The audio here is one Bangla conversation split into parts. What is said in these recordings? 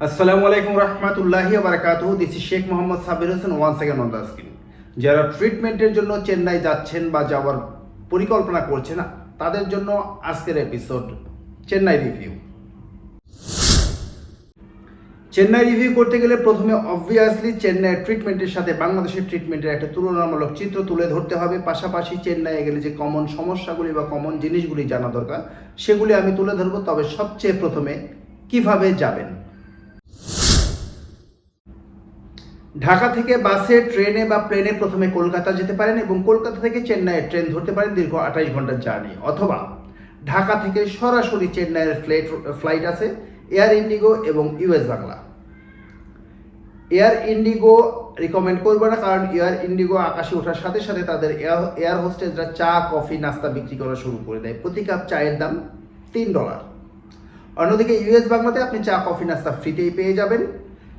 আসসালামু আলাইকুম রহমতুল্লাহি বারাকাতুহু। This is Sheikh Mohammad Sabir Hossain one second on the screen যারা ট্রিটমেন্টের জন্য চেন্নাই যাচ্ছেন বা যাওয়ার পরিকল্পনা করছেন, তাদের জন্য আজকের episode Chennai review Chennai review করতে গেলে প্রথমে অবভিয়াসলি চেন্নাইয়ের ট্রিটমেন্টের সাথে বাংলাদেশের ট্রিটমেন্টের একটা তুলনামূলক চিত্র তুলে ধরতে হবে। পাশাপাশি চেন্নাইয়ে গেলে যে কমন সমস্যাগুলি বা কমন জিনিসগুলি জানা দরকার, সেগুলি আমি তুলে ধরবো। তবে সবচেয়ে প্রথমে কীভাবে যাবেন? ঢাকা থেকে বাসে, ট্রেনে বা প্লেনে প্রথমে কলকাতা যেতে পারেন এবং কলকাতা থেকে চেন্নাইয়ের ট্রেন ধরতে পারেন দীর্ঘ আঠাইশ ঘণ্টার জার্নি। অথবা ঢাকা থেকে সরাসরি চেন্নাইয়ের ফ্লাইট ফ্লাইট আছে এয়ার ইন্ডিগো এবং US Bangla. Air IndiGo recommend করব না, কারণ এয়ার ইন্ডিগো আকাশে ওঠার সাথে সাথে তাদের এয়ার হোস্টেসরা চা, কফি, নাস্তা বিক্রি করা শুরু করে দেয়। প্রতি কাপ চায়ের দাম তিন ডলার। অন্যদিকে ইউএস বাংলাতে আপনি চা, কফি, নাস্তা ফ্রিতেই পেয়ে যাবেন।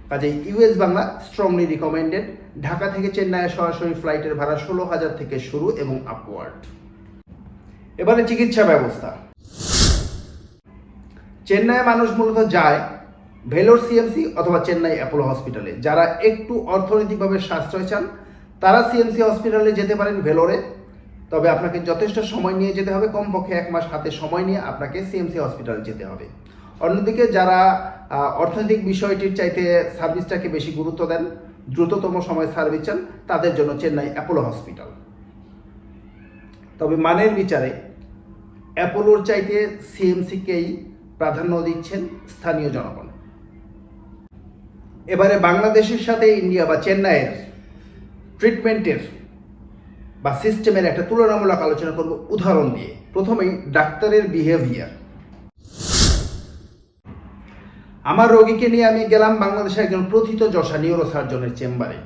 কাজে US Bangla strongly recommended Dhaka থেকে চেন্নাইয়ে সরাসরি ফ্লাইটের ভাড়া ষোলো হাজার থেকে শুরু এবং আপওয়ার্ড এবারে চিকিৎসা ব্যবস্থা। চেন্নাইয়ে মানুষ মূলত যায় ভেলোর সিএমসি অথবা চেন্নাই অ্যাপোলো হসপিটালে। যারা একটু অর্থনৈতিকভাবে সাশ্রয় চান, তারা সিএমসি হসপিটালে যেতে পারেন ভেলোরে। তবে আপনাকে যথেষ্ট সময় নিয়ে যেতে হবে। কমপক্ষে এক মাস হাতে সময় নিয়ে আপনাকে সিএমসি হসপিটালে যেতে হবে। অন্যদিকে যারা অর্থনৈতিক বিষয়টির চাইতে সার্ভিসটাকে বেশি গুরুত্ব দেন, দ্রুততম সময় সার্ভিস চান, তাদের জন্য চেন্নাই অ্যাপোলো হসপিটাল। তবে মানের বিচারে, অ্যাপোলোর চাইতে সিএমসিকেই প্রাধান্য দিচ্ছেন স্থানীয় জনগণ। এবারে বাংলাদেশের সাথে ইন্ডিয়া বা চেন্নাইয়ের ট্রিটমেন্টের বা সিস্টেমের একটা তুলনামূলক আলোচনা করব উদাহরণ দিয়ে। প্রথমেই ডাক্তারের বিহেভিয়ার আমার রোগীকে নিয়ে আমি গেলাম বাংলাদেশের একজন প্রথিত যশা নিউরো সার্জনের চেম্বারে।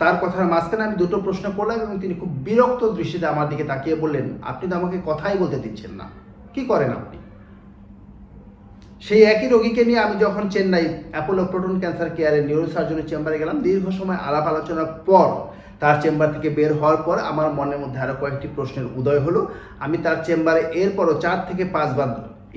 তার কথার মাঝখানে আমি দুটো প্রশ্ন করলাম এবং তিনি খুব বিরক্ত দৃষ্টিতে আমার দিকে তাকিয়ে বললেন, আপনি তো আমাকে কথাই বলতে দিচ্ছেন না। কি করেন আপনি? সেই একই রোগীকে নিয়ে আমি যখন চেন্নাই অ্যাপোলো প্রোটন ক্যান্সার কেয়ারের নিউরোসার্জনের চেম্বারে গেলাম, দীর্ঘ সময় আলাপ আলোচনার পর তার চেম্বার থেকে বের হওয়ার পর আমার মনের মধ্যে আরও কয়েকটি প্রশ্নের উদয় হলো। আমি তার চেম্বারে এরপরও চার থেকে পাঁচবার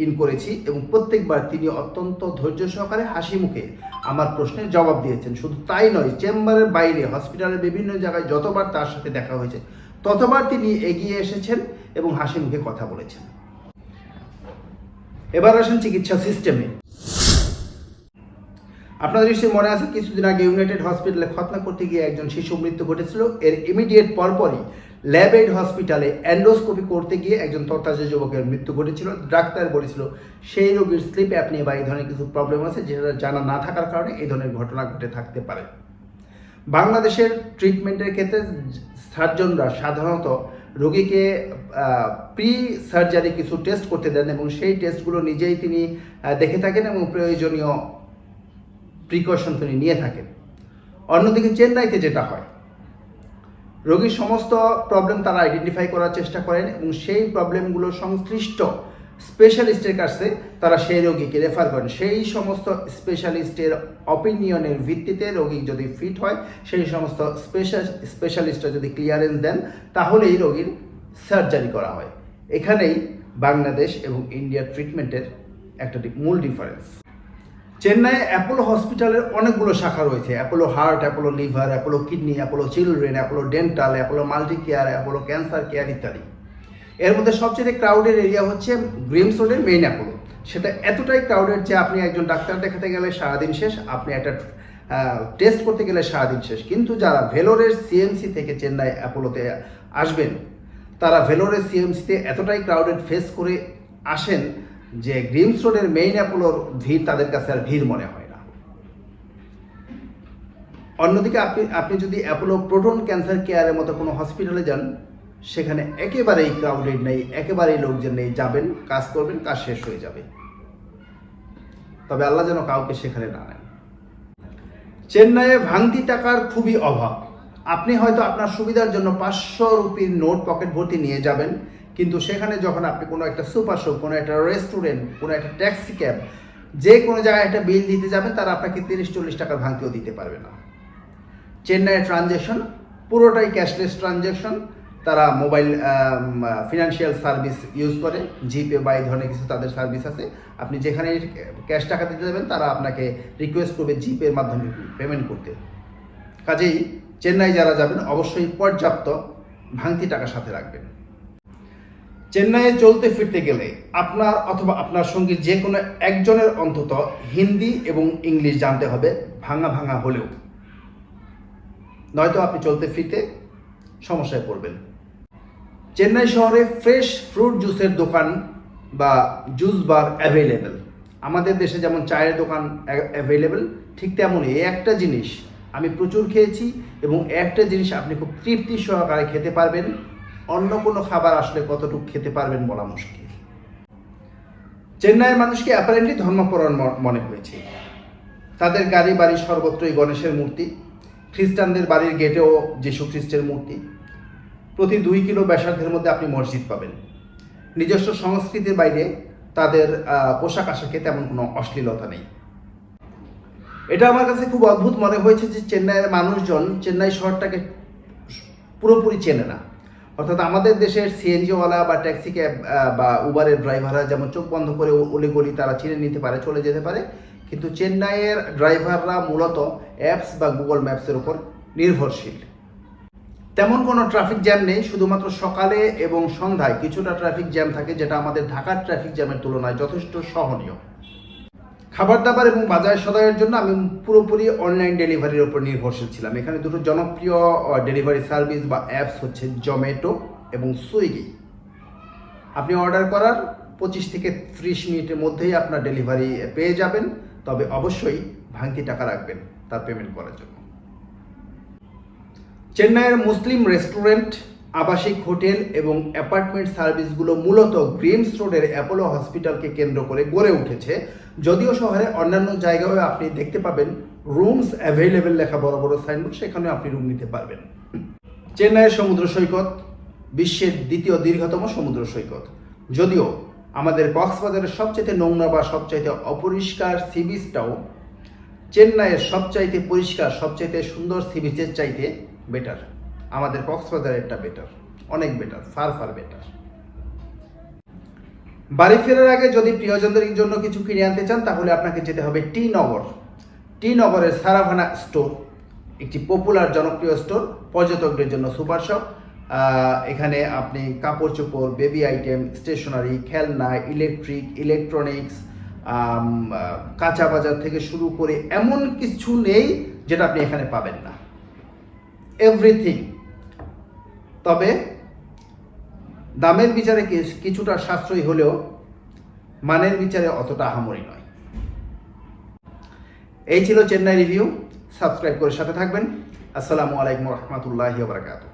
ইন করেছি এবং প্রত্যেকবার তিনি অত্যন্ত ধৈর্য সহকারে হাসি মুখে আমার প্রশ্নের জবাব দিয়েছেন। শুধু তাই নয়, চেম্বারের বাইরে, হসপিটালের বিভিন্ন জায়গায় যতবার তার সাথে দেখা হয়েছে, ততবার তিনি এগিয়ে এসেছেন এবং হাসি মুখে কথা বলেছেন। এবার আসেন চিকিৎসা সিস্টেমে। আপনাদের নিশ্চয়ই মনে আছে, কিছুদিন আগে ইউনাইটেড হসপিটালে খতনা করতে গিয়ে একজন শিশু মৃত্যু ঘটেছিল। এর ইমিডিয়েট পরপরই ল্যাব এইড হসপিটালে অ্যান্ডোস্কোপি করতে গিয়ে একজন তত্তাজা যুবকের মৃত্যু ঘটেছিল। ডাক্তার বলেছিল, সেই রোগীর স্লিপ অ্যাপনিয়া বা এই ধরনের কিছু প্রবলেম আছে যেটা জানা না থাকার কারণে এই ধরনের ঘটনা ঘটে থাকতে পারে। বাংলাদেশের ট্রিটমেন্টের ক্ষেত্রে সার্জনরা সাধারণত রোগীকে প্রি সার্জারি কিছু টেস্ট করতে দেন এবং সেই টেস্টগুলো নিজেই তিনি দেখে থাকেন এবং প্রয়োজনীয় প্রিকশন তিনি নিয়ে থাকেন। অন্যদিকে চেন্নাইতে যেটা হয় রোগীর সমস্ত প্রবলেম তারা আইডেন্টিফাই করার চেষ্টা করেন এবং সেই প্রবলেমগুলো সংশ্লিষ্ট স্পেশালিস্টের কাছে তারা সেই রোগীকে রেফার করেন। সেই সমস্ত স্পেশালিস্টের অপিনিয়নের ভিত্তিতে রোগী যদি ফিট হয়, সেই সমস্ত স্পেশাল স্পেশালিস্টরা যদি ক্লিয়ারেন্স দেন, তাহলেই রোগীর সার্জারি করা হয়। এখানেই বাংলাদেশ এবং ইন্ডিয়ার ট্রিটমেন্টের একটা মূল ডিফারেন্স চেন্নাইয়ে অ্যাপোলো হসপিটালের অনেকগুলো শাখা রয়েছে। Apollo heart, Apollo liver, Apollo kidney, Apollo children, Apollo dental, Apollo multi care Apollo cancer care ইত্যাদি। এর মধ্যে সবচেয়ে ক্রাউডের এরিয়া হচ্ছে গ্রিমস রোডের মেইন অ্যাপোলো। সেটা এতটাই ক্রাউডেড যে আপনি একজন ডাক্তার দেখাতে গেলে সারাদিন শেষ, আপনি একটা টেস্ট করতে গেলে সারাদিন শেষ। কিন্তু যারা ভেলোরের সিএমসি থেকে চেন্নাই অ্যাপোলোতে আসবেন, তারা ভেলোরের সিএমসিতে এতটাই ক্রাউডেড ফেস করে আসেন যে গ্রিমস রোডের মেইন অ্যাপোলোর ভিড় তাদের কাছে আর ভিড় মনে হয় না। অন্যদিকে আপনি আপনি যদি অ্যাপোলো প্রোটন ক্যান্সার কেয়ারের মতো কোনো হসপিটালে যান, সেখানে একেবারেই ক্রাউডেড নেই, একেবারেই লোকজন নেই, যাবেন, কাজ করবেন, কাজ শেষ হয়ে যাবে। তবে আল্লাহ যেন কাউকে সেখানে না নেন। চেন্নাইয়ে ভাঙতি টাকার খুবই অভাব। আপনি হয়তো আপনার সুবিধার জন্য পাঁচশো রুপির নোট পকেট ভর্তি নিয়ে যাবেন কিন্তু সেখানে যখন আপনি কোনো একটা সুপার শপ, কোনো একটা রেস্টুরেন্ট, কোনো একটা ট্যাক্সি ক্যাব, যে কোনো জায়গায় একটা বিল দিতে যাবেন, তারা আপনাকে তিরিশ, চল্লিশ টাকার ভাঙতিও দিতে পারবে না। চেন্নাইয়ের ট্রানজ্যাকশন পুরোটাই ক্যাশলেস ট্রানজ্যাকশন তারা মোবাইল ফিনান্সিয়াল সার্ভিস ইউজ করে, জিপে বা এই ধরনের কিছু তাদের সার্ভিস আছে। আপনি যেখানে ক্যাশ টাকা দিতে যাবেন, তারা আপনাকে রিকোয়েস্ট করবে জিপের মাধ্যমে পেমেন্ট করতে। কাজেই চেন্নাই যারা যাবেন, অবশ্যই পর্যাপ্ত ভাঙতি টাকা সাথে রাখবেন। চেন্নাইয়ে চলতে ফিরতে গেলে আপনার অথবা আপনার সঙ্গে যে কোনো একজনের অন্তত হিন্দি এবং ইংলিশ জানতে হবে ভাঙা ভাঙা হলেও। নয়তো আপনি চলতে ফিরতে সমস্যায় পড়বেন। চেন্নাই শহরে ফ্রেশ ফ্রুট জুসের দোকান বা জুস বার অ্যাভেলেবেল আমাদের দেশে যেমন চায়ের দোকান অ্যাভেলেবেল ঠিক তেমনই এই একটা জিনিস আমি প্রচুর খেয়েছি এবং একটা জিনিস আপনি খুব তৃপ্তি সহকারে খেতে পারবেন। অন্য কোনো খাবার আসলে কতটুকু খেতে পারবেন বলা মুশকিল। চেন্নাইয়ের মানুষকে অ্যাপারেন্টলি ধর্মপরায়ণ ম- মনে হয়েছে। তাদের গাড়ি বাড়ি সর্বত্রই গণেশের মূর্তি, খ্রিস্টানদের বাড়ির গেটেও যীশু খ্রিস্টের মূর্তি। প্রতি দুই কিলো ব্যাসার্ধের মধ্যে আপনি মসজিদ পাবেন। নিজস্ব সংস্কৃতির বাইরে তাদের পোশাক আশাকে তেমন কোনো অশ্লীলতা নেই। এটা আমার কাছে খুব অদ্ভুত মনে হয়েছে যে চেন্নাইয়ের মানুষজন, চেন্নাই শহরটাকে পুরোপুরি চেনে না। অর্থাৎ আমাদের দেশের সিএনজিওয়ালা বা ট্যাক্সি ক্যাব বা উবারের ড্রাইভাররা যেমন চোখ বন্ধ করে অলিগলি তারা চিনে নিতে পারে, চলে যেতে পারে। কিন্তু চেন্নাইয়ের ড্রাইভাররা মূলত অ্যাপস বা গুগল ম্যাপসের উপর নির্ভরশীল। তেমন কোনো ট্রাফিক জ্যাম নেই, শুধুমাত্র সকালে এবং সন্ধ্যায় কিছুটা ট্রাফিক জ্যাম থাকে, যেটা আমাদের ঢাকার ট্রাফিক জ্যামের তুলনায় যথেষ্ট সহনীয়। খাবার দাবার এবং বাজার সদায়ের জন্য আমি পুরোপুরি অনলাইন ডেলিভারির উপর নির্ভরশীল ছিলাম। এখানে দুটো জনপ্রিয় ডেলিভারি সার্ভিস বা অ্যাপস হচ্ছে জোম্যাটো এবং সুইগি আপনি অর্ডার করার পঁচিশ থেকে ত্রিশ মিনিটের মধ্যেই আপনার ডেলিভারি পেয়ে যাবেন। তবে অবশ্যই ভাঙতি টাকা রাখবেন তার পেমেন্ট করার জন্য। চেন্নাইয়ের মুসলিম রেস্টুরেন্ট আবাসিক হোটেল এবং অ্যাপার্টমেন্ট সার্ভিসগুলো মূলত গ্রিমস রোডের অ্যাপোলো হসপিটালকে কেন্দ্র করে গড়ে উঠেছে। যদিও শহরে অন্যান্য জায়গায়ও আপনি দেখতে পাবেন রুমস অ্যাভেলেবেল লেখা বড় বড় সাইনবোর্ড সেখানে আপনি রুম নিতে পারবেন। চেন্নাইয়ের সমুদ্র সৈকত, বিশ্বের দ্বিতীয় দীর্ঘতম সমুদ্র সৈকত। যদিও আমাদের কক্সবাজারের সবচাইতে নোংরা বা সবচাইতে অপরিষ্কার সি বিচটাও চেন্নাইয়ের সবচাইতে পরিষ্কার, সবচাইতে সুন্দর সি বিচের চাইতে বেটার আমাদের কক্সবাজারেরটা বেটার অনেক বেটার ফার ফার বেটার বাড়ি ফেরার আগে যদি প্রিয়জনদের জন্য কিছু কিনে আনতে চান, তাহলে আপনাকে যেতে হবে টি নগর টি নগরের সারাভানা স্টোর একটি পপুলার জনপ্রিয় স্টোর পর্যটকদের জন্য সুপার শপ এখানে আপনি কাপড় চোপড় বেবি আইটেম স্টেশনারি খেলনা ইলেকট্রিক ইলেকট্রনিক্স কাঁচা বাজার থেকে শুরু করে এমন কিছু নেই যেটা আপনি এখানে পাবেন না। এভরিথিং তবে দামের বিচারে কিছুটা সাশ্রয়ী হলেও মানের বিচারে অতটা আহামরি নয়। এই ছিল চেন্নাই রিভিউ। সাবস্ক্রাইব করে সাথে থাকবেন। আসসালামু আলাইকুম রহমতুল্লাহ বারকাতুহ।